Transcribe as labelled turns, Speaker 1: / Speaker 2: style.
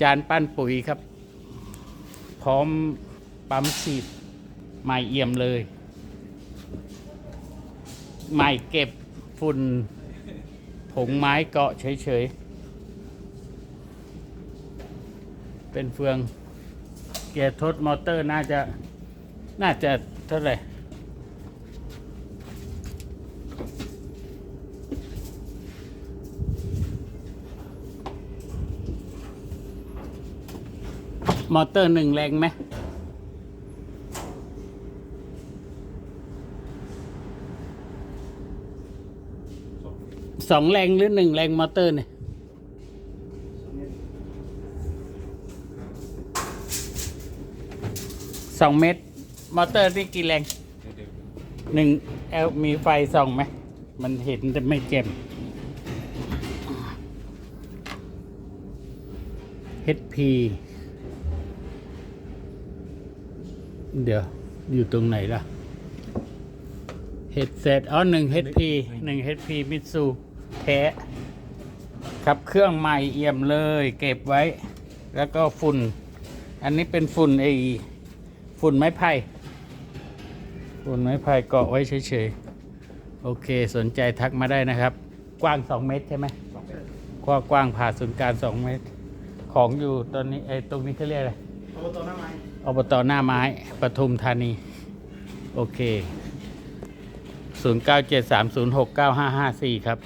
Speaker 1: จานปั้นปุ๋ยครับ พร้อมปั๊มฉีดใหม่เอี่ยมเลย ใหม่เก็บฝุ่นผงไม้เกาะเฉยๆ เป็นเฟืองเกียร์ทดมอเตอร์น่าจะน่าจะเท่าไหร่ มอเตอร์หนึ่งแรงไหมสองแรงหรือหนึ่งแรงมอเตอร์เนี่ยสองเมตร มอเตอร์นี่กี่แรงหนึ่งเอลมีไฟส่องไหม มันเห็นแต่ไม่แจ่ม HP เดี๋ยว อยู่ตรงไหนล่ะเฮดเซตอ๋อหนึ่ง HP หนึ่ง HP มิตซูแท้ครับเครื่องใหม่เอี่ยมเลย เก็บไว้ แล้วก็ฝุ่น อันนี้เป็นฝุ่นไอฝุ่นไม้ไผ่ฝุ่นไม้ไผ่เกาะไว้เฉยๆ โอเคสนใจทักมาได้นะครับ กว้าง 2 เมตรใช่ไหมกว้างกว้างผ่าศูนย์กลาง2เมตร ของอยู่ตอนนี้ไอ้ตรงนี้เขาเรียกอะไร
Speaker 2: อบตหน้าไม้
Speaker 1: อบตหน้าไม้ปทุมธานี โอเค 0973069554 ครับ